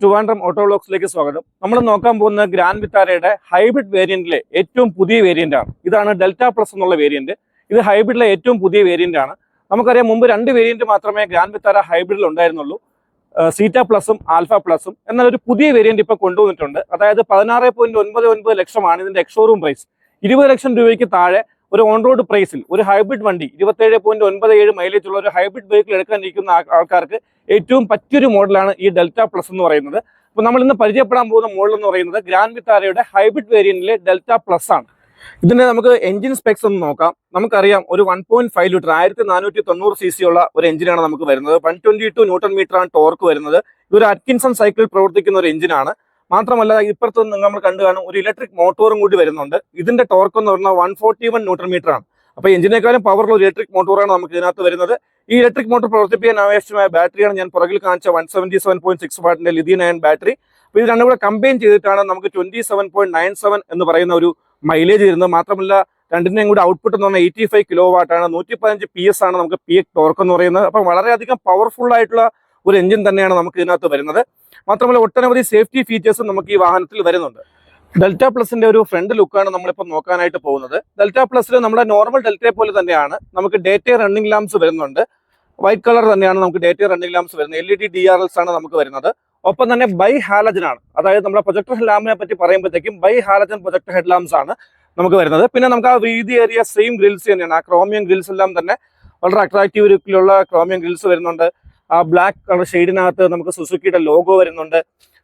Trivandrum auto ബ്ലോക്സിലേക്ക് സ്വാഗതം. നമ്മൾ നോക്കാൻ പോകുന്ന ഗ്രാൻഡ് വിത്താരയുടെ ഹൈബ്രിഡ് വേരിയന്റിലെ ഏറ്റവും പുതിയ വേരിയന്റ് ആണ് ഇതാണ് ഡെൽറ്റ പ്ലസ് എന്നുള്ള വേരിയന്റ്. ഇത് ഹൈബ്രിഡിലെ ഏറ്റവും പുതിയ വേരിയന്റ് ആണ് നമുക്കറിയാം മുമ്പ് രണ്ട് വേരിയന്റ് മാത്രമേ ഗ്രാൻഡ് വിത്താര ഹൈബ്രിഡിൽ ഉണ്ടായിരുന്നുള്ളൂ. സീറ്റ പ്ലസും ആൽഫ പ്ലസും. എന്നാൽ ഒരു പുതിയ വേരിയന്റ് ഇപ്പൊ കൊണ്ടുവന്നിട്ടുണ്ട്. അതായത് പതിനാറ് പോയിന്റ് ഒൻപത് ഒൻപത് ലക്ഷമാണ് ഇതിന്റെ എക്സോറൂം പ്രൈസ്. ഇരുപത് ലക്ഷം രൂപയ്ക്ക് താഴെ ഒരു ഓൺ റോഡ് പ്രൈസിൽ ഒരു ഹൈബ്രിഡ് വണ്ടി ഇരുപത്തേഴ് പോയിന്റ് ഒൻപത് ഏഴ് മൈലേജ് ഉള്ള ഒരു ഹൈബ്രിഡ് വെഹിക്കിൾ എടുക്കാനിരിക്കുന്ന ആൾക്കാർക്ക് ഏറ്റവും പറ്റിയൊരു മോഡലാണ് ഈ ഡെൽറ്റ പ്ലസ് എന്ന് പറയുന്നത്. അപ്പോൾ നമ്മൾ ഇന്ന് പരിചയപ്പെടാൻ പോകുന്ന മോഡൽ എന്ന് പറയുന്നത് ഗ്രാൻഡ് വിത്താരയുടെ ഹൈബ്രിഡ് വേരിയന്റിലെ ഡെൽറ്റ പ്ലസ് ആണ്. ഇതിന്റെ നമുക്ക് എഞ്ചിൻ സ്പെക്സ് ഒന്ന് നോക്കാം. നമുക്കറിയാം ഒരു വൺ പോയിന്റ് ഫൈവ് ലിറ്റർ ആയിരത്തി നാനൂറ്റി തൊണ്ണൂറ് സി സി ഉള്ള ഒരു എഞ്ചിനാണ് നമുക്ക് വരുന്നത്. One twenty two newton metre ആണ് ടോർക്ക് വരുന്നത്. ഇതൊരു അറ്റ്കിൻസൺ സൈക്കിൾ പ്രവർത്തിക്കുന്ന ഒരു എഞ്ചിനാണ് മാത്രമല്ല ഇപ്പുറത്ത് നിന്ന് നമ്മൾ കണ്ടു കാണും ഒരു ഇലക്ട്രിക് മോട്ടോറും കൂടി വരുന്നുണ്ട്. ഇതിന്റെ ടോർക്ക് എന്ന് പറഞ്ഞാൽ one forty one newton metre ആണ് അപ്പൊ എഞ്ചിനേക്കാളും പവറുള്ള ഒരു ഇലക്ട്രിക് മോട്ടോറാണ് നമുക്ക് ഇതിനകത്ത് വരുന്നത്. ഈ ഇലക്ട്രിക് മോട്ടോർ പ്രവർത്തിപ്പിക്കാൻ ആവശ്യമായ ബാറ്ററിയാണ് ഞാൻ പുറകിൽ കാണിച്ച one seventy seven point six വാട്ടിന്റെ lithium ion battery അപ്പോൾ ഇത് രണ്ടും കൂടെ കമ്പൈൻ ചെയ്തിട്ടാണ് നമുക്ക് twenty seven point nine seven എന്ന് പറയുന്ന ഒരു മൈലേജ് വരുന്നത്. മാത്രമല്ല രണ്ടിനെയും കൂടി ഔട്ട്പുട്ട് എന്ന് പറഞ്ഞാൽ എയ്റ്റി ഫൈവ് കിലോ വാട്ടാണ് നൂറ്റി പതിനഞ്ച് പി എസ് ആണ് നമുക്ക് പി ടോർക്ക് എന്ന് പറയുന്നത്. അപ്പം വളരെയധികം പവർഫുൾ ആയിട്ടുള്ള ഒരു എഞ്ചിൻ തന്നെയാണ് നമുക്ക് ഇതിനകത്ത് വരുന്നത്. മാത്രമല്ല ഒട്ടനവധി സേഫ്റ്റി ഫീച്ചേഴ്സും നമുക്ക് ഈ വാഹനത്തിൽ വരുന്നുണ്ട്. ഡെൽറ്റ പ്ലസിന്റെ ഒരു ഫ്രണ്ട് ലുക്കാണ് നമ്മളിപ്പോൾ നോക്കാനായിട്ട് പോകുന്നത്. ഡെൽറ്റ പ്ലസിൽ നമ്മുടെ നോർമൽ ഡെൽറ്റയെ പോലെ തന്നെയാണ് നമുക്ക് ഡേറ്റ റണ്ണിംഗ് ലാംപ്സ് വരുന്നുണ്ട്. വൈറ്റ് കളർ തന്നെയാണ് നമുക്ക് ഡേറ്റ റണ്ണിംഗ് ലാംപ്സ് വരുന്നത്. L E D D R Ls ആണ് നമുക്ക് വരുന്നത്. ഒപ്പം തന്നെ ബൈ ഹാലജൻ ആണ്. അതായത് നമ്മുടെ പ്രൊജക്ടർ ഹെഡ് ലാമ്പിനെ പറ്റി പറയുമ്പോഴത്തേക്കും bi halogen projector head lamps ആണ് നമുക്ക് വരുന്നത്. പിന്നെ നമുക്ക് ആ വീതി ഏരിയ സെയിം ഗ്രിൽസ് തന്നെയാണ്. ആ ക്രോമിയം ഗ്രിൽസ് എല്ലാം തന്നെ വളരെ അട്രാക്റ്റീവ് ലുക്കിലുള്ള ക്രോമിയം ഗ്രിൽസ് വരുന്നുണ്ട്. ആ ബ്ലാക്ക് കളർ ഷെയ്ഡിനകത്ത് നമുക്ക് സുസുക്കിയുടെ ലോഗോ വരുന്നുണ്ട്.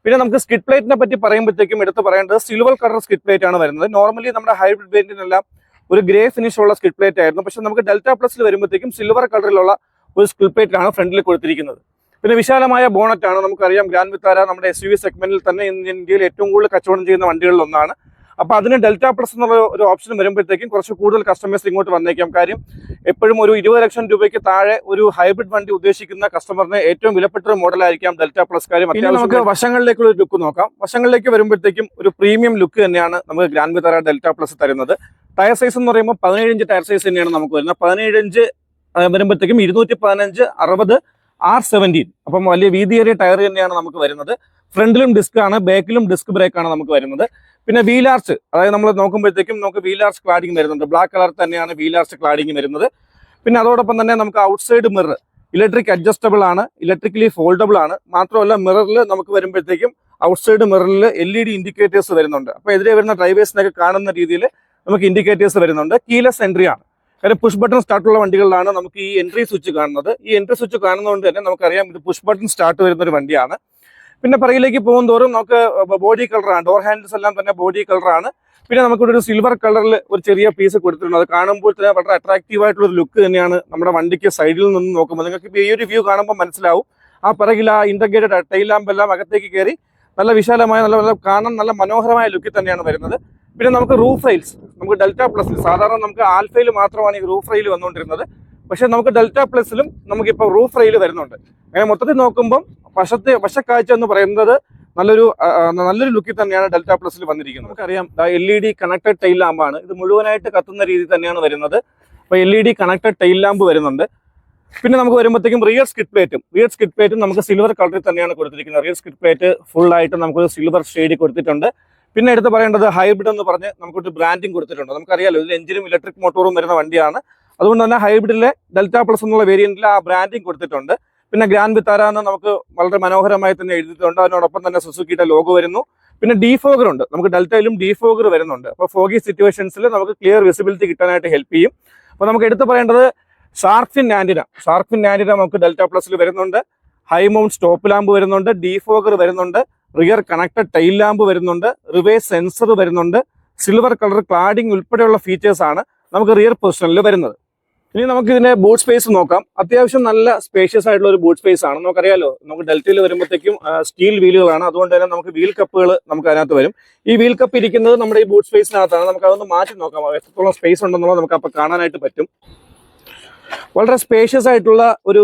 പിന്നെ നമുക്ക് സ്കിഡ് പ്ലേറ്റിനെ പറ്റി പറയുമ്പോഴത്തേക്കും എടുത്ത് പറയേണ്ടത് സിൽവർ കളർ സ്കിഡ് പ്ലേറ്റ് ആണ് വരുന്നത്. നോർമലി നമ്മുടെ ഹൈബ്രിഡ് പ്ലേറ്റിനെല്ലാം ഒരു ഗ്രേ ഫിനിഷ് ഉള്ള സ്കിഡ് പ്ലേറ്റ് ആയിരുന്നു. പക്ഷെ നമുക്ക് ഡെൽറ്റ പ്ലസിൽ വരുമ്പോഴത്തേക്കും സിൽവർ കളറിലുള്ള ഒരു സ്കിഡ് പ്ലേറ്റ് ആണ് ഫ്രണ്ടിൽ കൊടുത്തിരിക്കുന്നത്. പിന്നെ വിശാലമായ ബോണറ്റ് ആണ് നമുക്കറിയാം. ഗ്രാൻഡ് വിത്താര നമ്മുടെ എസ് യു വി സെഗ്മെന്റിൽ തന്നെ ഇന്ത്യയിൽ ഏറ്റവും കൂടുതൽ കച്ചവടം ചെയ്യുന്ന വണ്ടികളിൽ ഒന്നാണ്. അപ്പൊ അതിന് ഡെൽറ്റ പ്ലസ് എന്നുള്ള ഒരു ഓപ്ഷൻ വരുമ്പോഴത്തേക്കും കുറച്ച് കൂടുതൽ കസ്റ്റമേഴ്സ് ഇങ്ങോട്ട് വന്നേക്കാം. കാര്യം എപ്പോഴും ഒരു ഇരുപത് ലക്ഷം രൂപയ്ക്ക് താഴെ ഒരു ഹൈബ്രിഡ് വണ്ടി ഉദ്ദേശിക്കുന്ന കസ്റ്റമറിന് ഏറ്റവും വിലപ്പെട്ട ഒരു മോഡലായിരിക്കാം ഡെൽറ്റ പ്ലസ് കാര്യം നമുക്ക് വശങ്ങളിലേക്കുള്ള ഒരു ലുക്ക് നോക്കാം. വശങ്ങളിലേക്ക് വരുമ്പോഴത്തേക്കും ഒരു പ്രീമിയം ലുക്ക് തന്നെയാണ് നമുക്ക് ഗ്രാൻഡ് വിതറ ഡെൽറ്റ പ്ലസ് തരുന്നത്. ടയർ സൈസ് എന്ന് പറയുമ്പോൾ പതിനേഴ് ഇഞ്ച് ടയർ സൈസ് തന്നെയാണ് നമുക്ക് വരുന്നത്. പതിനേഴ് ഇഞ്ച് വരുമ്പോഴത്തേക്കും ഇരുന്നൂറ്റി പതിനഞ്ച് അറുപത് ആർ സെവന്റീൻ അപ്പം വലിയ വീതിയേറിയ ടയർ തന്നെയാണ് നമുക്ക് വരുന്നത്. ഫ്രണ്ടിലും ഡിസ്ക് ആണ് ബാക്കിലും ഡിസ്ക് ബ്രേക്ക് ആണ് നമുക്ക് വരുന്നത്. പിന്നെ വീലാർച്ച് അതായത് നമ്മൾ നോക്കുമ്പോഴത്തേക്കും നമുക്ക് വീലാർച്ച് ക്ലാഡിങ് വരുന്നുണ്ട്. ബ്ലാക്ക് കളർ തന്നെയാണ് വീലാർച്ച് ക്ലാഡിങ് വരുന്നത്. പിന്നെ അതോടൊപ്പം തന്നെ നമുക്ക് ഔട്ട്സൈഡ് മിറർ ഇലക്ട്രിക് അഡ്ജസ്റ്റബിൾ ആണ് ഇലക്ട്രിക്കലി ഫോൾഡബിൾ ആണ്. മാത്രമല്ല മിററിൽ നമുക്ക് വരുമ്പോഴത്തേക്കും ഔട്ട്സൈഡ് മിററിൽ എൽ ഇ ഡി ഇൻഡിക്കേറ്റേഴ്സ് വരുന്നുണ്ട്. അപ്പോൾ എതിരെ വരുന്ന ഡ്രൈവേഴ്സിനൊക്കെ കാണുന്ന രീതിയിൽ നമുക്ക് ഇൻഡിക്കേറ്റേഴ്സ് വരുന്നുണ്ട്. കീലെസ് എൻട്രി ആണ്. കാര്യം പുഷ് ബട്ടൺ സ്റ്റാർട്ടുള്ള വണ്ടികളിലാണ് നമുക്ക് ഈ എൻട്രി സ്വിച്ച് കാണുന്നത്. ഈ എൻട്രി സ്വിച്ച് കാണുന്നതുകൊണ്ട് തന്നെ നമുക്കറിയാം ഇത് പുഷ് ബട്ടൺ സ്റ്റാർട്ട് വരുന്ന ഒരു വണ്ടിയാണ്. പിന്നെ പിറകിലേക്ക് പോകുന്തോറും നമുക്ക് ബോഡി കളറാണ് ഡോർ ഹാൻഡിൽസ് എല്ലാം തന്നെ ബോഡി കളറാണ് പിന്നെ നമുക്കിവിടെ ഒരു സിൽവർ കളറിൽ ഒരു ചെറിയ പീസ് കൊടുത്തിട്ടുണ്ട്. അത് കാണുമ്പോൾ തന്നെ വളരെ അട്രാക്റ്റീവ് ആയിട്ടുള്ള ഒരു ലുക്ക് തന്നെയാണ് നമ്മുടെ വണ്ടിക്ക് സൈഡിൽ നിന്ന് നോക്കുമ്പോൾ. നിങ്ങൾക്ക് ഈ ഒരു വ്യൂ കാണുമ്പോൾ മനസ്സിലാവും. ആ പിറകിൽ ആ ഇന്റഗ്രേറ്റഡ് ടൈൽ ലാമ്പ് എല്ലാം അകത്തേക്ക് കയറി നല്ല വിശാലമായ നല്ല നല്ല കാണാൻ നല്ല മനോഹരമായ ലുക്കിൽ തന്നെയാണ് വരുന്നത്. പിന്നെ നമുക്ക് റൂഫ് റെയിൽസ് നമുക്ക് ഡെൽറ്റ പ്ലസ് സാധാരണ നമുക്ക് ആൽഫയിൽ മാത്രമാണ് ഈ റൂഫ് റെയിൽ വന്നുകൊണ്ടിരുന്നത്. പക്ഷേ നമുക്ക് ഡെൽറ്റ പ്ലസിലും നമുക്കിപ്പോൾ റൂഫ് റെയിൽ തരുന്നുണ്ട് അങ്ങനെ മൊത്തത്തിൽ നോക്കുമ്പം വശത്തെ വശക്കാഴ്ച എന്ന് പറയുന്നത് നല്ലൊരു നല്ലൊരു ലുക്കിൽ തന്നെയാണ് ഡെൽറ്റ പ്ലസിൽ വന്നിരിക്കുന്നത്. നമുക്കറിയാം L E D connected tail ലാമ്പാണ് ഇത് മുഴുവനായിട്ട് കത്തുന്ന രീതി തന്നെയാണ് വരുന്നത്. അപ്പോൾ L E D connected tail lamp വരുന്നുണ്ട്. പിന്നെ നമുക്ക് വരുമ്പോഴത്തേക്കും റിയർ സ്കിഡ് പ്ലേറ്റും റിയർ സ്കിഡ് പ്ലേറ്റും നമുക്ക് സിൽവർ കളറിൽ തന്നെയാണ് കൊടുത്തിരിക്കുന്നത്. റിയർ സ്കിഡ് പ്ലേറ്റ് ഫുൾ ആയിട്ട് നമുക്ക് സിൽവർ ഷെയ്ഡ് കൊടുത്തിട്ടുണ്ട്. പിന്നെ എടുത്ത് പറയേണ്ടത് ഹൈബ്രിഡ് എന്ന് പറഞ്ഞ് നമുക്കൊരു ബ്രാൻഡിങ് കൊടുത്തിട്ടുണ്ട്. നമുക്കറിയാലോ ഇതിൽ എഞ്ചിനും ഇലക്ട്രിക് മോട്ടോറും വരുന്ന വണ്ടിയാണ്. അതുകൊണ്ട് തന്നെ ഹൈബ്രിഡിലെ ഡെൽറ്റ പ്ലസ് എന്നുള്ള വേരിയന്റിൽ ആ ബ്രാൻഡിങ് കൊടുത്തിട്ടുണ്ട്. പിന്നെ ഗ്രാൻഡ് വിത്താര എന്ന് നമുക്ക് വളരെ മനോഹരമായി തന്നെ എഴുതിയിട്ടുണ്ട്. അതിനോടൊപ്പം തന്നെ സുസുക്കിയുടെ ലോഗോ വരുന്നു. പിന്നെ ഡീഫോഗർ ഉണ്ട്. നമുക്ക് ഡെൽറ്റയിലും ഡീഫോഗർ വരുന്നുണ്ട്. അപ്പോൾ ഫോഗി സിറ്റുവേഷൻസിൽ നമുക്ക് ക്ലിയർ വിസിബിലിറ്റി കിട്ടാനായിട്ട് ഹെൽപ്പ് ചെയ്യും. അപ്പോൾ നമുക്ക് എടുത്തു പറയേണ്ടത് shark fin antenna shark fin antenna നമുക്ക് ഡെൽറ്റ പ്ലസിൽ വരുന്നുണ്ട്. ഹൈ മൗണ്ട് സ്റ്റോപ്പ് ലാമ്പ് വരുന്നുണ്ട്. ഡീഫോഗർ വരുന്നുണ്ട്. റിയർ കണക്റ്റഡ് ടൈൽ ലാമ്പ് വരുന്നുണ്ട്. റിവേഴ്സ് സെൻസർ വരുന്നുണ്ട്. സിൽവർ കളർ ക്ലാഡിംഗ് ഉൾപ്പെടെയുള്ള ഫീച്ചേഴ്സാണ് നമുക്ക് റിയർ പൊസിഷനിൽ വരുന്നത്. ഇനി നമുക്ക് ഇതിന്റെ ബൂട്ട് സ്പേസ് നോക്കാം. അത്യാവശ്യം നല്ല സ്പേഷ്യസ് ആയിട്ടുള്ള ഒരു ബൂട്ട് സ്പേസ് ആണ്. നമുക്കറിയാലോ നമുക്ക് ഡെൽറ്റയിൽ വരുമ്പോഴത്തേക്കും സ്റ്റീൽ വീലുകളാണ് അതുകൊണ്ട് തന്നെ നമുക്ക് വീൽ കപ്പുകൾ നമുക്ക് അതിനകത്ത് വരും. ഈ വീൽ കപ്പ് ഇരിക്കുന്നത് നമ്മുടെ ഈ ബൂട്ട് സ്പേസിനകത്താണ് നമുക്ക് അതൊന്ന് മാറ്റി നോക്കാം. എത്രത്തോളം സ്പേസ് ഉണ്ടെന്നുള്ളത് നമുക്ക് അപ്പോൾ കാണാനായിട്ട് പറ്റും. വളരെ സ്പേഷ്യസ് ആയിട്ടുള്ള ഒരു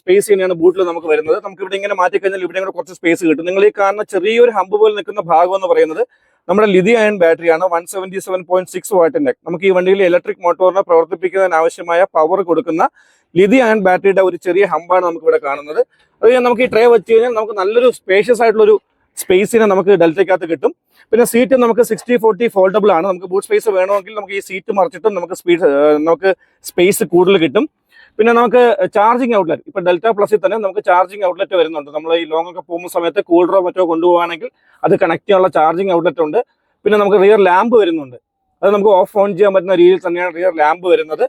സ്പേസ് തന്നെയാണ് ബൂട്ടിൽ നമുക്ക് വരുന്നത്. നമുക്ക് ഇവിടെ ഇങ്ങനെ മാറ്റി കഴിഞ്ഞാൽ ഇവിടെ കുറച്ച് സ്പേസ് കിട്ടും. നിങ്ങൾ ഈ കാണുന്ന ചെറിയൊരു ഹമ്പ് പോലെ നിൽക്കുന്ന ഭാഗം എന്ന് പറയുന്നത് നമ്മുടെ ലിതി അയൺ ബാറ്ററിയാണ് one seventy seven point six വാട്ടിന്റെ. നമുക്ക് ഈ വണ്ടിയിൽ ഇലക്ട്രിക് മോട്ടോറിനെ പ്രവർത്തിപ്പിക്കുന്നതിന് ആവശ്യമായ പവർ കൊടുക്കുന്ന ലിതി അയൺ ബാറ്ററിയുടെ ഒരു ചെറിയ ഹമ്പാണ് നമുക്ക് ഇവിടെ കാണുന്നത്. അത് നമുക്ക് ഈ ട്രേ വെച്ച് കഴിഞ്ഞാൽ നമുക്ക് നല്ലൊരു സ്പേഷ്യസ് ആയിട്ടുള്ള ഒരു സ്പേസിനെ നമുക്ക് ഡെൽറ്റയ്ക്കകത്ത് കിട്ടും. പിന്നെ സീറ്റ് നമുക്ക് സിക്സ്റ്റി ഫോർട്ടി ഫോൾഡബിൾ ആണ്. നമുക്ക് ബൂട്ട് സ്പേസ് വേണമെങ്കിൽ നമുക്ക് ഈ സീറ്റ് മറിച്ചിട്ടും നമുക്ക് സ്പീഡ് നമുക്ക് സ്പേസ് കൂടുതൽ കിട്ടും. പിന്നെ നമുക്ക് ചാർജിങ് ഔട്ട്ലെറ്റ് ഇപ്പൊ ഡെൽറ്റ പ്ലസിൽ തന്നെ നമുക്ക് ചാർജിങ് ഔട്ട്ലെറ്റ് വരുന്നുണ്ട്. നമ്മൾ ഈ ലോങ് ഒക്കെ പോകുന്ന സമയത്ത് കൂളറോ മറ്റോ കൊണ്ടുപോകുകയാണെങ്കിൽ അത് കണക്ട് ചെയ്യാനുള്ള ചാർജിങ് ഔട്ട്ലെറ്റ് ഉണ്ട്. പിന്നെ നമുക്ക് റിയർ ലാമ്പ് വരുന്നുണ്ട്. അത് നമുക്ക് ഓഫ് ഓൺ ചെയ്യാൻ പറ്റുന്ന രീതിയിൽ തന്നെയാണ് റിയർ ലാമ്പ് വരുന്നത്.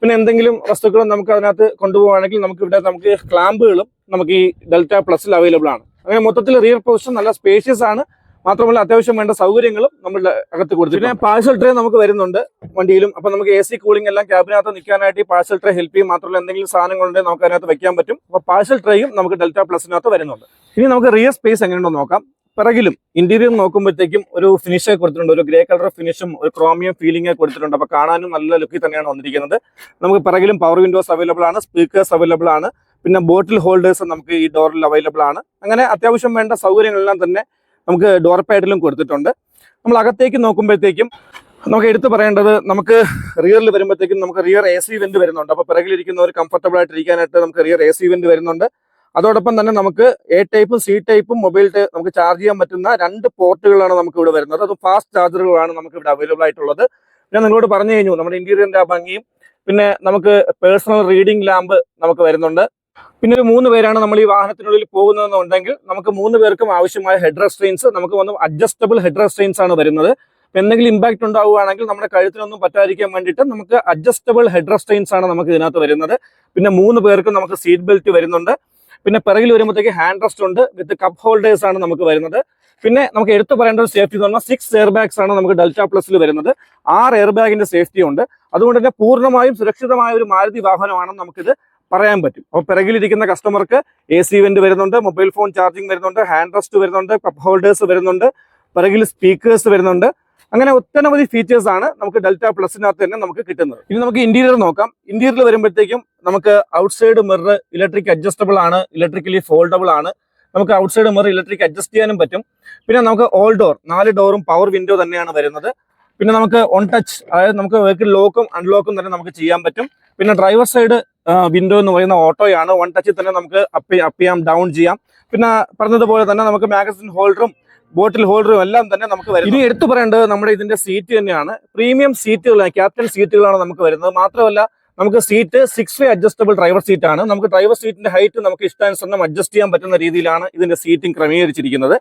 പിന്നെ എന്തെങ്കിലും വസ്തുക്കളും നമുക്ക് അതിനകത്ത് കൊണ്ടുപോകുകയാണെങ്കിൽ നമുക്ക് ഇവിടെ നമുക്ക് ക്ലാമ്പുകളും നമുക്ക് ഈ ഡെൽറ്റ പ്ലസിൽ അവൈലബിൾ ആണ്. അങ്ങനെ മൊത്തത്തിൽ റിയർ പൊസിഷൻ നല്ല സ്പേഷ്യസ് ആണ്. മാത്രമല്ല അത്യാവശ്യം വേണ്ട സൗകര്യങ്ങളും നമ്മളുടെ അകത്ത് കൊടുത്തു പിന്നെ പാഴ്സൽ ട്രേ നമുക്ക് വരുന്നുണ്ട് വണ്ടിയിലും. അപ്പൊ നമുക്ക് എ സി കൂളിംഗ് എല്ലാം ക്യാബിനകത്ത് നിൽക്കാനായിട്ട് ഈ പാഴ്സൽ ട്രേ ഹെൽപ്പ് ചെയ്യും. മാത്രമല്ല എന്തെങ്കിലും സാധനങ്ങളുണ്ടെങ്കിൽ നമുക്ക് അതിനകത്ത് വെക്കാൻ പറ്റും. അപ്പൊ പാഴ്സൽ ട്രേയും നമുക്ക് ഡെൽറ്റ പ്ലസിനകത്ത് വരുന്നുണ്ട്. ഇനി നമുക്ക് റിയർ സ്പേസ് എങ്ങനെയുണ്ടോ നോക്കാം. പിറകിലും ഇന്റീരിയർ നോക്കുമ്പോഴത്തേക്കും ഒരു ഫിനിഷ് കൊടുത്തിട്ടുണ്ട്. ഒരു ഗ്രേ കളർ ഫിനിഷും ഒരു ക്രോമിയം ഫീലിംഗ് കൊടുത്തിട്ടുണ്ട്. അപ്പൊ കാണാനും നല്ല ലുക്കിൽ തന്നെയാണ് വന്നിരിക്കുന്നത്. നമുക്ക് പിറകിലും പവർ വിൻഡോസ് അവൈലബിൾ ആണ്. സ്പീക്കേഴ്സ് അവൈലബിൾ ആണ്. പിന്നെ ബോട്ടിൽ ഹോൾഡേഴ്സ് നമുക്ക് ഈ ഡോറിൽ അവൈലബിൾ ആണ്. അങ്ങനെ അത്യാവശ്യം വേണ്ട സൗകര്യങ്ങളെല്ലാം തന്നെ നമുക്ക് ഡോർ പാഡിലും കൊടുത്തിട്ടുണ്ട്. നമ്മൾ അകത്തേക്ക് നോക്കുമ്പോഴത്തേക്കും നമുക്ക് എടുത്തു പറയേണ്ടത് നമുക്ക് റിയറിൽ വരുമ്പോഴത്തേക്കും നമുക്ക് റിയർ എ സി വെന്റ് വരുന്നുണ്ട്. അപ്പോൾ പിറകിലിരിക്കുന്നവർ കംഫർട്ടബിൾ ആയിട്ട് ഇരിക്കാനായിട്ട് നമുക്ക് റിയർ എ സി വെന്റ് വരുന്നുണ്ട്. അതോടൊപ്പം തന്നെ നമുക്ക് എ ടൈപ്പും സി ടൈപ്പും മൊബൈൽ നമുക്ക് ചാർജ് ചെയ്യാൻ പറ്റുന്ന രണ്ട് പോർട്ടുകളാണ് നമുക്ക് ഇവിടെ വരുന്നത്. അത് ഫാസ്റ്റ് ചാർജറുകളാണ് നമുക്ക് ഇവിടെ അവൈലബിൾ ആയിട്ടുള്ളത്. ഞാൻ നിങ്ങളോട് പറഞ്ഞു കഴിഞ്ഞു നമ്മുടെ ഇന്റീരിയറിന്റെ ആ ഭംഗിയും. പിന്നെ നമുക്ക് പേഴ്സണൽ റീഡിംഗ് ലാമ്പ് നമുക്ക് വരുന്നുണ്ട്. പിന്നെ ഒരു മൂന്ന് പേരാണ് നമ്മൾ ഈ വാഹനത്തിനുള്ളിൽ പോകുന്നതെന്നുണ്ടെങ്കിൽ നമുക്ക് മൂന്ന് പേർക്കും ആവശ്യമായ ഹെഡ് റെസ്ട്രെയിൻസ് നമുക്ക് വന്ന് അഡ്ജസ്റ്റബിൾ ഹെഡ് റെസ്ട്രെയിൻസ് ആണ് വരുന്നത്. എന്തെങ്കിലും ഇമ്പാക്ട് ഉണ്ടാവുകയാണെങ്കിൽ നമ്മുടെ കഴുത്തിനൊന്നും പറ്റാതിരിക്കാൻ വേണ്ടിയിട്ട് നമുക്ക് അഡ്ജസ്റ്റബിൾ ഹെഡ് റെസ്ട്രെയിൻസ് ആണ് നമുക്ക് ഇതിനകത്ത് വരുന്നത്. പിന്നെ മൂന്ന് പേർക്കും നമുക്ക് സീറ്റ് ബെൽറ്റ് വരുന്നുണ്ട്. പിന്നെ പിറകിൽ വരുമ്പോഴത്തേക്ക് ഹാൻഡ് റെസ്റ്റ് ഉണ്ട്. വിത്ത് കപ്പ് ഹോൾഡേഴ്സ് ആണ് നമുക്ക് വരുന്നത്. പിന്നെ നമുക്ക് എടുത്തു പറയേണ്ട ഒരു സേഫ്റ്റി എന്ന് പറഞ്ഞാൽ സിക്സ് എയർ ബാഗ്സ് ആണ് നമുക്ക് ഡെൽറ്റ പ്ലസിൽ വരുന്നത്. ആറ് എയർ ബാഗിന്റെ സേഫ്റ്റി ഉണ്ട്. അതുകൊണ്ട് തന്നെ പൂർണമായും സുരക്ഷിതമായ ഒരു മാരുതി വാഹനമാണ് നമുക്കിത് പറയാൻ പറ്റും. അപ്പോൾ പിറകിലിരിക്കുന്ന കസ്റ്റമർക്ക് എ സി വെന്റ് വരുന്നുണ്ട് മൊബൈൽ ഫോൺ ചാർജിങ് വരുന്നുണ്ട് ഹാൻഡ് റെസ്റ്റ് വരുന്നുണ്ട് കപ്പ് ഹോൾഡേഴ്സ് വരുന്നുണ്ട് പിറകിൽ സ്പീക്കേഴ്സ് വരുന്നുണ്ട്. അങ്ങനെ ഒട്ടനവധി ഫീച്ചേഴ്സ് ആണ് നമുക്ക് ഡെൽറ്റ പ്ലസിനകത്ത് തന്നെ നമുക്ക് കിട്ടുന്നത്. ഇനി നമുക്ക് ഇന്റീരിയർ നോക്കാം. ഇന്റീരിയർ വരുമ്പോഴത്തേക്കും നമുക്ക് ഔട്ട്സൈഡ് മിറർ ഇലക്ട്രിക് അഡ്ജസ്റ്റബിൾ ആണ് ഇലക്ട്രിക്കലി ഫോൾഡബിൾ ആണ്. നമുക്ക് ഔട്ട്സൈഡ് മിറർ ഇലക്ട്രിക് അഡ്ജസ്റ്റ് ചെയ്യാനും പറ്റും. പിന്നെ നമുക്ക് ഓൾ ഡോർ നാല് ഡോറും പവർ വിൻഡോ തന്നെയാണ് വരുന്നത്. പിന്നെ നമുക്ക് ഓൺ ടച്ച് അതായത് നമുക്ക് വെഹിക്കിൾ ലോക്കും അൺലോക്കും തന്നെ നമുക്ക് ചെയ്യാൻ പറ്റും. പിന്നെ ഡ്രൈവർ സൈഡ് വിൻഡോ എന്ന് പറയുന്ന ഓട്ടോയാണ് വൺ ടച്ചിൽ തന്നെ നമുക്ക് അപ്പ് അപ്പ് ചെയ്യാം ഡൗൺ ചെയ്യാം. പിന്നെ പറഞ്ഞതുപോലെ തന്നെ നമുക്ക് മാഗസിൻ ഹോൾഡറും ബോട്ടിൽ ഹോൾഡറും എല്ലാം തന്നെ നമുക്ക് വരും ഇനി എടുത്തു പറയേണ്ടത് നമ്മുടെ ഇതിന്റെ സീറ്റ് തന്നെയാണ്. പ്രീമിയം സീറ്റുകളാണ് ക്യാപ്റ്റൻ സീറ്റുകളാണ് നമുക്ക് വരുന്നത്. മാത്രമല്ല നമുക്ക് seat six way adjustable driver seat ആണ്. നമുക്ക് ഡ്രൈവർ സീറ്റിന്റെ ഹൈറ്റ് നമുക്ക് ഇഷ്ടാനുസരണം അഡ്ജസ്റ്റ് ചെയ്യാൻ പറ്റുന്ന രീതിയിലാണ് ഇതിന്റെ സീറ്റിംഗ് ക്രമീകരിച്ചിരിക്കുന്നത്.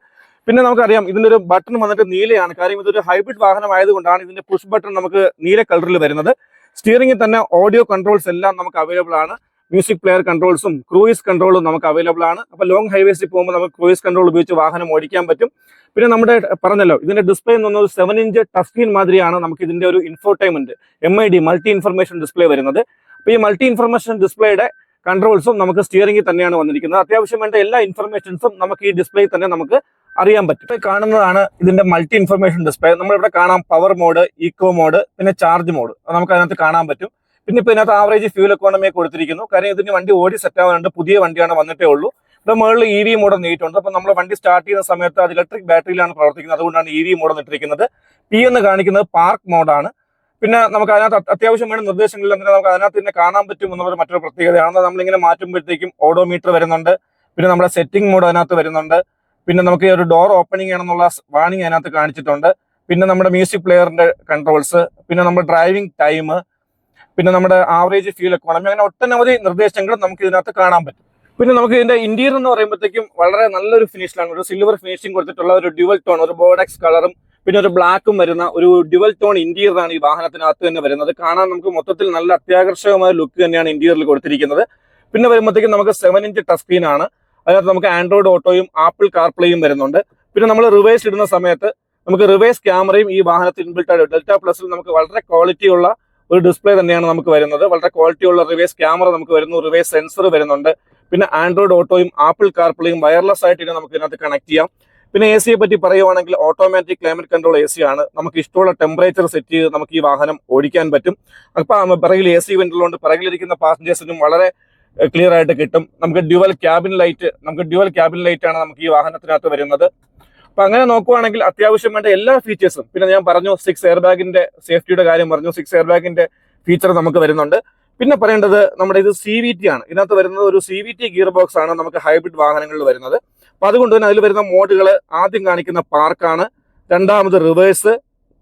പിന്നെ നമുക്കറിയാം ഇതിന്റെ ഒരു ബട്ടൺ വന്നിട്ട് നീലയാണ്. കാര്യം ഇതൊരു ഹൈബ്രിഡ് വാഹനം ആയതുകൊണ്ടാണ് ഇതിന്റെ പുഷ് ബട്ടൺ നമുക്ക് നീല കളറിൽ വരുന്നത്. സ്റ്റിയറിംഗിൽ തന്നെ ഓഡിയോ കൺട്രോൾസ് എല്ലാം നമുക്ക് അവൈലബിൾ ആണ്. മ്യൂസിക് പ്ലെയർ കൺട്രോൾസും ക്രൂയിസ് കൺട്രോളും നമുക്ക് അവൈലബിൾ ആണ്. അപ്പോൾ ലോങ് ഹൈവേസിൽ പോകുമ്പോൾ നമുക്ക് ക്രൂയിസ് കൺട്രോൾ ഉപയോഗിച്ച് വാഹനം ഓടിക്കാൻ പറ്റും. പിന്നെ നമ്മുടെ പറഞ്ഞല്ലോ ഇതിന്റെ ഡിസ്പ്ലേ എന്ന് പറഞ്ഞാൽ സെവൻ ഇഞ്ച് ടച്ച് സ്ക്രീൻ മാതിരിയാണ് നമുക്ക് ഇതിന്റെ ഒരു infotainment M I D multi information display വരുന്നത്. അപ്പോൾ ഈ മൾട്ടി ഇൻഫർമേഷൻ ഡിസ്പ്ലേയുടെ കൺട്രോൾസും നമുക്ക് സ്റ്റിയറിംഗിൽ തന്നെയാണ് വന്നിരിക്കുന്നത്. അത്യാവശ്യം വേണ്ട എല്ലാ ഇൻഫർമേഷൻസും നമുക്ക് ഈ ഡിസ്പ്ലേയിൽ തന്നെ നമുക്ക് അറിയാൻ പറ്റും. ഇപ്പൊ കാണുന്നതാണ് ഇതിന്റെ മൾട്ടി ഇൻഫർമേഷൻ ഡിസ്പ്ലേ നമ്മൾ ഇവിടെ കാണാം പവർ മോഡ് ഈക്കോ മോഡ് പിന്നെ ചാർജ് മോഡ് നമുക്ക് അതിനകത്ത് കാണാൻ പറ്റും. പിന്നെ ഇപ്പൊ ഇതിനകത്ത് ആവറേജ് ഫ്യൂൽ എക്കോണമിയെ കൊടുത്തിരിക്കുന്നു. കാര്യം ഇതിന് വണ്ടി ഓടി സെറ്റ് ആവാനുണ്ട്. പുതിയ വണ്ടിയാണ് വന്നിട്ടേ ഉള്ളൂ. ഇവിടെ മുകളിൽ ഇ വി മോഡ് നീട്ടുണ്ട് അപ്പൊ നമ്മൾ വണ്ടി സ്റ്റാർട്ട് ചെയ്യുന്ന സമയത്ത് അത് ഇലക്ട്രിക് ബാറ്ററിയിലാണ് പ്രവർത്തിക്കുന്നത്. അതുകൊണ്ടാണ് ഇ വി മോഡ് ഇട്ടിരിക്കുന്നത്. പി എന്ന് കാണിക്കുന്നത് പാർക്ക് മോഡാണ് പിന്നെ നമുക്ക് അതിനകത്ത് അത്യാവശ്യം വേണ്ട നിർദ്ദേശങ്ങളിൽ അങ്ങനെ നമുക്ക് അതിനകത്ത് തന്നെ കാണാൻ പറ്റും എന്നുള്ള മറ്റൊരു പ്രത്യേകതയാണ്. നമ്മളിങ്ങനെ മാറ്റുമ്പോഴത്തേക്കും ഓഡോമീറ്റർ വരുന്നുണ്ട്. പിന്നെ നമ്മുടെ സെറ്റിംഗ് മോഡ് അതിനകത്ത് വരുന്നുണ്ട്. പിന്നെ നമുക്ക് ഒരു ഡോർ ഓപ്പണിംഗ് ആണെന്നുള്ള വാണിംഗ് അതിനകത്ത് കാണിച്ചിട്ടുണ്ട്. പിന്നെ നമ്മുടെ മ്യൂസിക് പ്ലെയറിന്റെ കൺട്രോൾസ് പിന്നെ നമ്മുടെ ഡ്രൈവിംഗ് ടൈം പിന്നെ നമ്മുടെ ആവറേജ് ഫ്യൂൽ എക്കോണമി അങ്ങനെ ഒട്ടനവധി നിർദ്ദേശങ്ങൾ നമുക്ക് ഇതിനകത്ത് കാണാൻ പറ്റും. പിന്നെ നമുക്ക് ഇതിന്റെ ഇന്റീരിയർ എന്ന് പറയുമ്പോഴത്തേക്കും വളരെ നല്ലൊരു ഫിനിഷിലാണ് ഒരു സിൽവർ ഫിനിഷിംഗ് കൊടുത്തിട്ടുള്ള ഒരു ഡ്യുവൽ ടോൺ ഒരു ബോർഡക്സ് കളറും പിന്നെ ഒരു ബ്ലാക്കും വരുന്ന ഒരു ഡ്യുവൽ ടോൺ ഇന്റീരിയർ ആണ് ഈ വാഹനത്തിനകത്ത് തന്നെ വരുന്നത്. കാണാൻ നമുക്ക് മൊത്തത്തിൽ നല്ല അത്യാകർഷകമായ ലുക്ക് തന്നെയാണ് ഇന്റീരിയറിൽ കൊടുത്തിരിക്കുന്നത്. പിന്നെ വരുമ്പോഴത്തേക്കും നമുക്ക് സെവൻ ഇഞ്ച് ടച്ച് ആണ്. അതിനകത്ത് നമുക്ക് ആൻഡ്രോയിഡ് ഓട്ടോയും ആപ്പിൾ കാർപ്ലേയും വരുന്നുണ്ട്. പിന്നെ നമ്മൾ റിവേഴ്സ് ഇടുന്ന സമയത്ത് നമുക്ക് റിവേഴ്സ് ക്യാമറയും ഈ വാഹനത്തിൽ ഇൻബിൽട്ട് ആയിട്ട് ഡെൽറ്റ പ്ലസിൽ നമുക്ക് വളരെ ക്വാളിറ്റി ഉള്ള ഒരു ഡിസ്പ്ലേ തന്നെയാണ് നമുക്ക് വരുന്നത്. വളരെ ക്വാളിറ്റി ഉള്ള റിവേഴ്സ് ക്യാമറ നമുക്ക് വരുന്നു. റിവേഴ്സ് സെൻസർ വരുന്നുണ്ട്. പിന്നെ ആൻഡ്രോയിഡ് ഓട്ടോയും ആപ്പിൾ കാർപ്ലേയും വയർലെസ് ആയിട്ട് ഇനി നമുക്ക് ഇതിനകത്ത് കണക്ട് ചെയ്യാം. പിന്നെ എ സിയെ പറ്റി പറയുവാണെങ്കിൽ automatic climate control A C ആണ്. നമുക്ക് ഇഷ്ടമുള്ള ടെമ്പറേച്ചർ സെറ്റ് ചെയ്ത് നമുക്ക് ഈ വാഹനം ഓടിക്കാൻ പറ്റും. അപ്പം പിറകിൽ എ സി വെന്റിലുണ്ട് പിറകിലിരിക്കുന്ന പാസഞ്ചേഴ്സിനും വളരെ ക്ലിയർ ആയിട്ട് കിട്ടും. നമുക്ക് ഡ്യുവൽ ക്യാബിൻ ലൈറ്റ് നമുക്ക് ഡ്യുവൽ ക്യാബിൻ ലൈറ്റ് ആണ് നമുക്ക് ഈ വാഹനത്തിനകത്ത് വരുന്നത്. അപ്പൊ അങ്ങനെ നോക്കുവാണെങ്കിൽ അത്യാവശ്യം വേണ്ട എല്ലാ ഫീച്ചേഴ്സും പിന്നെ ഞാൻ പറഞ്ഞു സിക്സ് എയർ ബാഗിന്റെ സേഫ്റ്റിയുടെ കാര്യം പറഞ്ഞു. സിക്സ് എയർ ബാഗിന്റെ ഫീച്ചർ നമുക്ക് വരുന്നുണ്ട്. പിന്നെ പറയേണ്ടത് നമ്മുടെ ഇത് സി വി ടി ആണ്. ഇതിനകത്ത് വരുന്നത് ഒരു C V T gear box ആണ് നമുക്ക് ഹൈബ്രിഡ് വാഹനങ്ങളിൽ വരുന്നത്. അപ്പൊ അതുകൊണ്ട് തന്നെ അതിൽ വരുന്ന മോഡുകൾ ആദ്യം കാണിക്കുന്ന പാർക്കാണ് രണ്ടാമത് റിവേഴ്സ്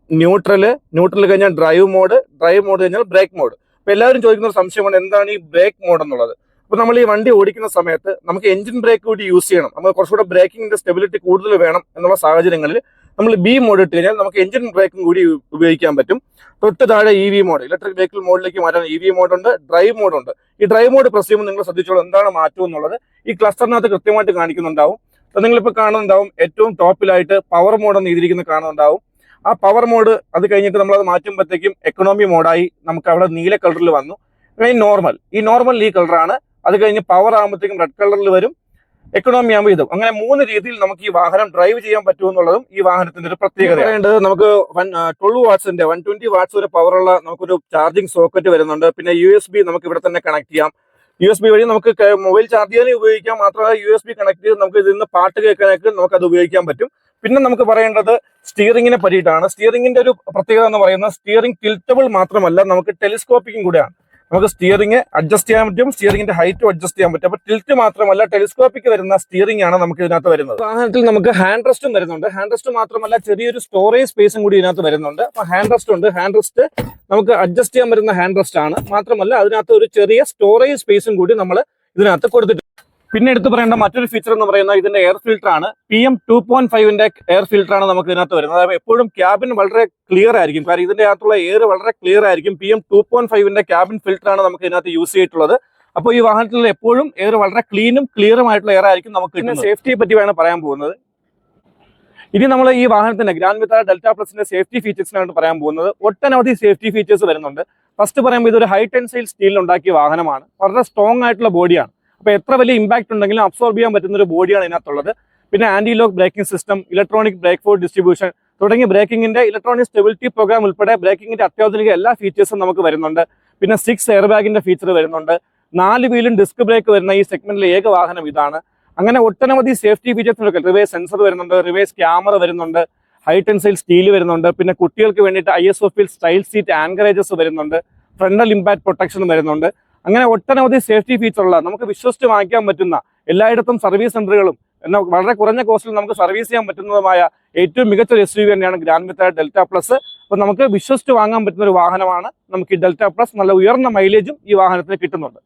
ന്യൂട്രൽ ന്യൂട്രൽ കഴിഞ്ഞാൽ ഡ്രൈവ് മോഡ് ഡ്രൈവ് മോഡ് കഴിഞ്ഞാൽ ബ്രേക്ക് മോഡ് അപ്പൊ എല്ലാവരും ചോദിക്കുന്ന ഒരു സംശയമാണ് എന്താണ് ഈ ബ്രേക്ക് മോഡ് എന്നുള്ളത്? അപ്പൊ നമ്മൾ ഈ വണ്ടി ഓടിക്കുന്ന സമയത്ത് നമുക്ക് എഞ്ചിൻ ബ്രേക്ക് കൂടി യൂസ് ചെയ്യണം. നമുക്ക് കുറച്ചുകൂടെ ബ്രേക്കിങ്ങിന്റെ സ്റ്റെബിലിറ്റി കൂടുതൽ വേണം എന്നുള്ള സാഹചര്യങ്ങളിൽ നമ്മൾ ബി മോഡ് ഇട്ട് കഴിഞ്ഞാൽ നമുക്ക് എഞ്ചിൻ ബ്രേക്കും കൂടി ഉപയോഗിക്കാൻ പറ്റും. തൊട്ട് താഴെ E V mode electric vehicle മോഡിലേക്ക് മാറ്റാൻ ഇ വി മോഡുണ്ട് ഡ്രൈവ് മോഡുണ്ട് ഈ ഡ്രൈവ് മോഡ് പ്രസ് ചെയ്യുമ്പോൾ നിങ്ങൾ ശ്രദ്ധിച്ചോളൂ എന്താണ് മാറ്റം എന്നുള്ളത്. ഈ ക്ലസ്റ്ററിനകത്ത് കൃത്യമായിട്ട് കാണിക്കുന്നുണ്ടാവും. അത് നിങ്ങളിപ്പോൾ കാണുന്നുണ്ടാവും ഏറ്റവും ടോപ്പിലായിട്ട് പവർ മോഡ് എന്ന് എഴുതിയിരിക്കുന്നത് കാണുന്നുണ്ടാവും. ആ പവർ മോഡ് അത് കഴിഞ്ഞിട്ട് നമ്മൾ അത് മാറ്റുമ്പോഴത്തേക്കും എക്കണോമി മോഡായി നമുക്ക് അവിടെ നീല കളറിൽ വന്നു. നോർമൽ ഈ നോർമൽ ഈ കളറാണ് അത് കഴിഞ്ഞ് പവർ ആകുമ്പോഴത്തേക്കും റെഡ് കളറിൽ വരും. എക്കണോമി ആകുമ്പോൾ ഇതും. അങ്ങനെ മൂന്ന് രീതിയിൽ നമുക്ക് ഈ വാഹനം ഡ്രൈവ് ചെയ്യാൻ പറ്റുമെന്നുള്ളതും ഈ വാഹനത്തിന്റെ ഒരു പ്രത്യേകത പറയേണ്ടത് നമുക്ക് ട്വൽവ് വാട്ട്സിന്റെ വൺ ട്വന്റി വാട്ട്സ് വരെ പവറുള്ള നമുക്കൊരു ചാർജിങ് സോക്കറ്റ് വരുന്നുണ്ട്. പിന്നെ യു എസ് ബി നമുക്ക് ഇവിടെ തന്നെ കണക്ട് ചെയ്യാം. യു എസ് ബി വഴി നമുക്ക് മൊബൈൽ ചാർജ് ചെയ്യാനും ഉപയോഗിക്കാം. മാത്രമല്ല യു എസ് ബി കണക്ട് ചെയ്ത് നമുക്ക് ഇതിൽ നിന്ന് പാട്ട് കേൾക്കാനൊക്കെ നമുക്ക് അത് ഉപയോഗിക്കാൻ പറ്റും. പിന്നെ നമുക്ക് പറയേണ്ടത് സ്റ്റിയറിങ്ങിനെ പറ്റിയിട്ടാണ്. സ്റ്റിയറിങ്ങിന്റെ ഒരു പ്രത്യേകത എന്ന് പറയുന്നത് സ്റ്റിയറിംഗ് ടിൽറ്റബിൾ മാത്രമല്ല നമുക്ക് ടെലിസ്കോപ്പിക്കും കൂടെയാണ്. നമുക്ക് സ്റ്റിയറിംഗ് അഡ്ജസ്റ്റ് ചെയ്യാൻ പറ്റും. സ്റ്റിയറിംഗിന്റെ ഹൈറ്റും അഡ്ജസ്റ്റ് ചെയ്യാൻ പറ്റും. അപ്പൊ ടിൽറ്റ് മാത്രമല്ല ടെലിസ്കോപ്പിക്ക് വരുന്ന സ്റ്റിയറിംഗ് ആണ് നമുക്ക് ഇതിനകത്ത് വരുന്നത്. വാഹനത്തിൽ നമുക്ക് ഹാൻഡ് റെസ്റ്റും വരുന്നുണ്ട്. ഹാൻഡ് റെസ്റ്റ് മാത്രമല്ല ചെറിയൊരു സ്റ്റോറേജ് സ്പേസും കൂടി ഇതിനകത്ത് വരുന്നുണ്ട്. അപ്പൊ ഹാൻഡ് റെസ്റ്റ് ഉണ്ട്. ഹാൻഡ് റെസ്റ്റ് നമുക്ക് അഡ്ജസ്റ്റ് ചെയ്യാൻ വരുന്ന ഹാൻഡ് റെസ്റ്റ് ആണ്. മാത്രമല്ല അതിനകത്ത് ഒരു ചെറിയ സ്റ്റോറേജ് സ്പേസും കൂടി നമ്മൾ ഇതിനകത്ത് കൊടുത്തിട്ടുണ്ട്. പിന്നെ എടുത്തു പറയേണ്ട മറ്റൊരു ഫീച്ചർ എന്ന് പറയുന്നത് ഇതിന്റെ എയർ ഫിൽറ്റർ ആണ്. പി എം ടു പോയിന്റ് ഫൈവിന്റെ എയർ ഫിൽറ്റർ ആണ് നമുക്ക് ഇതിനകത്ത് വരുന്നത്. അതായത് എപ്പോഴും ക്യാബിൻ വളരെ ക്ലിയർ ആയിരിക്കും. കാരണം ഇതിന്റെ അകത്തുള്ള എയർ വളരെ ക്ലിയർ ആയിരിക്കും. പി എം ടു പോയിന്റ് ഫൈവിന്റെ ക്യാബിൻ ഫിൽറ്റർ ആണ് നമുക്ക് ഇതിനകത്ത് യൂസ് ചെയ്തിട്ടുള്ളത്. അപ്പോൾ ഈ വാഹനത്തിൽ എപ്പോഴും എയർ വളരെ ക്ലീനും ക്ലിയറും ആയിട്ടുള്ള എയർ ആയിരിക്കും നമുക്ക് കിട്ടുന്നത്. സേഫ്റ്റിയെ പറ്റി വേണം പറയാൻ പോകുന്നത്. ഇനി നമ്മൾ ഈ വാഹനത്തിന്റെ ഗ്രാൻഡ് വിത്താര ഡെൽറ്റ പ്ലസിന്റെ സേഫ്റ്റി ഫീച്ചേഴ്സിനാണ് പറയാൻ പോകുന്നത്. ഒട്ടനവധി സേഫ്റ്റി ഫീച്ചേഴ്സ് വരുന്നുണ്ട്. ഫസ്റ്റ് പറയുമ്പോൾ ഇതൊരു ഹൈ ടെൻസൈൽ സ്റ്റീലിൽ ഉണ്ടാക്കിയ വാഹനമാണ്. വളരെ സ്ട്രോങ് ആയിട്ടുള്ള ബോഡിയാണ് അപ്പൊ എത്ര വലിയ ഇമ്പാക്ട് ഉണ്ടെങ്കിലും അബ്സോർബ് ചെയ്യാൻ പറ്റുന്ന ഒരു ബോഡിയാണ് ഇതിനകത്തുള്ളത്. പിന്നെ anti lock braking system electronic brake for distribution തുടങ്ങിയ ബ്രേക്കിംഗിന്റെ ഇലക്ട്രോണിക് സ്റ്റെബിലിറ്റി പ്രോഗ്രാം ഉൾപ്പെടെ ബ്രേക്കിംഗിന്റെ അത്യാധുനിക എല്ലാ ഫീച്ചേഴ്സും നമുക്ക് വരുന്നുണ്ട്. പിന്നെ സിക്സ് എയർ ബാഗിന്റെ ഫീച്ചർ വരുന്നുണ്ട്. നാല് വീലും ഡിസ്ക് ബ്രേക്ക് വരുന്ന ഈ സെഗ്മെന്റിലെ ഏക വാഹനം ഇതാണ്. അങ്ങനെ ഒട്ടനവധി സേഫ്റ്റി ഫീച്ചേഴ്സ് റിവേഴ്സ് സെൻസർ വരുന്നുണ്ട് റിവേഴ്സ് ക്യാമറ വരുന്നുണ്ട് ഹൈ ടെൻസൈൽ സ്റ്റീൽ വരുന്നുണ്ട് പിന്നെ കുട്ടികൾക്ക് വേണ്ടിയിട്ട് I S style seat anchorages വരുന്നുണ്ട് ഫ്രണ്ടൽ ഇമ്പാക്ട് പ്രൊട്ടക്ഷൻ വരുന്നുണ്ട്. അങ്ങനെ ഒട്ടനവധി സേഫ്റ്റി ഫീച്ചറുള്ള നമുക്ക് വിശ്വസിച്ച് വാങ്ങിക്കാൻ പറ്റുന്ന എല്ലായിടത്തും സർവീസ് സെന്ററുകളും എന്നാൽ വളരെ കുറഞ്ഞ കോസ്റ്റിൽ നമുക്ക് സർവീസ് ചെയ്യാൻ പറ്റുന്നതുമായ ഏറ്റവും മികച്ച ഒരു എസ് യു വി തന്നെയാണ് ഗ്രാൻഡ് വിത്ത ഡെൽറ്റ പ്ലസ് അപ്പോൾ നമുക്ക് വിശ്വസിച്ച് വാങ്ങാൻ പറ്റുന്ന ഒരു വാഹനമാണ് നമുക്ക് ഈ ഡെൽറ്റ പ്ലസ് നല്ല ഉയർന്ന മൈലേജും ഈ വാഹനത്തിന് കിട്ടുന്നുണ്ട്.